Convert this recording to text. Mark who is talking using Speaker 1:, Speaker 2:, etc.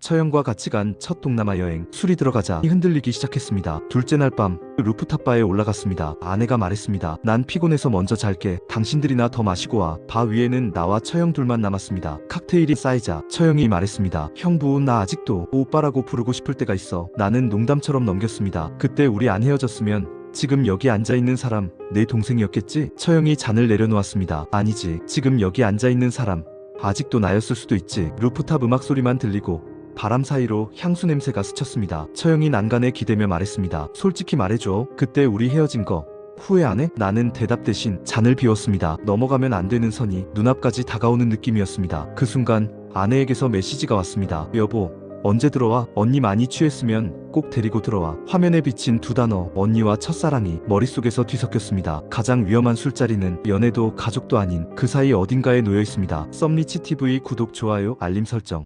Speaker 1: 처형과 같이 간 첫 동남아 여행 술이 들어가자 흔들리기 시작했습니다. 둘째 날 밤 루프탑 바에 올라갔습니다. 아내가 말했습니다. 난 피곤해서 먼저 잘게. 당신들이나 더 마시고 와. 바 위에는 나와 처형 둘만 남았습니다. 칵테일이 쌓이자 처형이 말했습니다. 형부 나 아직도 오빠라고 부르고 싶을 때가 있어. 나는 농담처럼 넘겼습니다. 그때 우리 안 헤어졌으면 지금 여기 앉아 있는 사람 내 동생이었겠지? 처형이 잔을 내려놓았습니다. 아니지. 지금 여기 앉아 있는 사람 아직도 나였을 수도 있지. 루프탑 음악 소리만 들리고 바람 사이로 향수 냄새가 스쳤습니다. 처형이 난간에 기대며 말했습니다. 솔직히 말해줘. 그때 우리 헤어진 거 후회 안 해? 나는 대답 대신 잔을 비웠습니다. 넘어가면 안 되는 선이 눈앞까지 다가오는 느낌이었습니다. 그 순간 아내에게서 메시지가 왔습니다. 여보, 언제 들어와? 언니 많이 취했으면 꼭 데리고 들어와. 화면에 비친 두 단어, 언니와 첫사랑이 머릿속에서 뒤섞였습니다. 가장 위험한 술자리는 연애도 가족도 아닌 그 사이 어딘가에 놓여 있습니다. 썸리치 TV 구독, 좋아요, 알림 설정.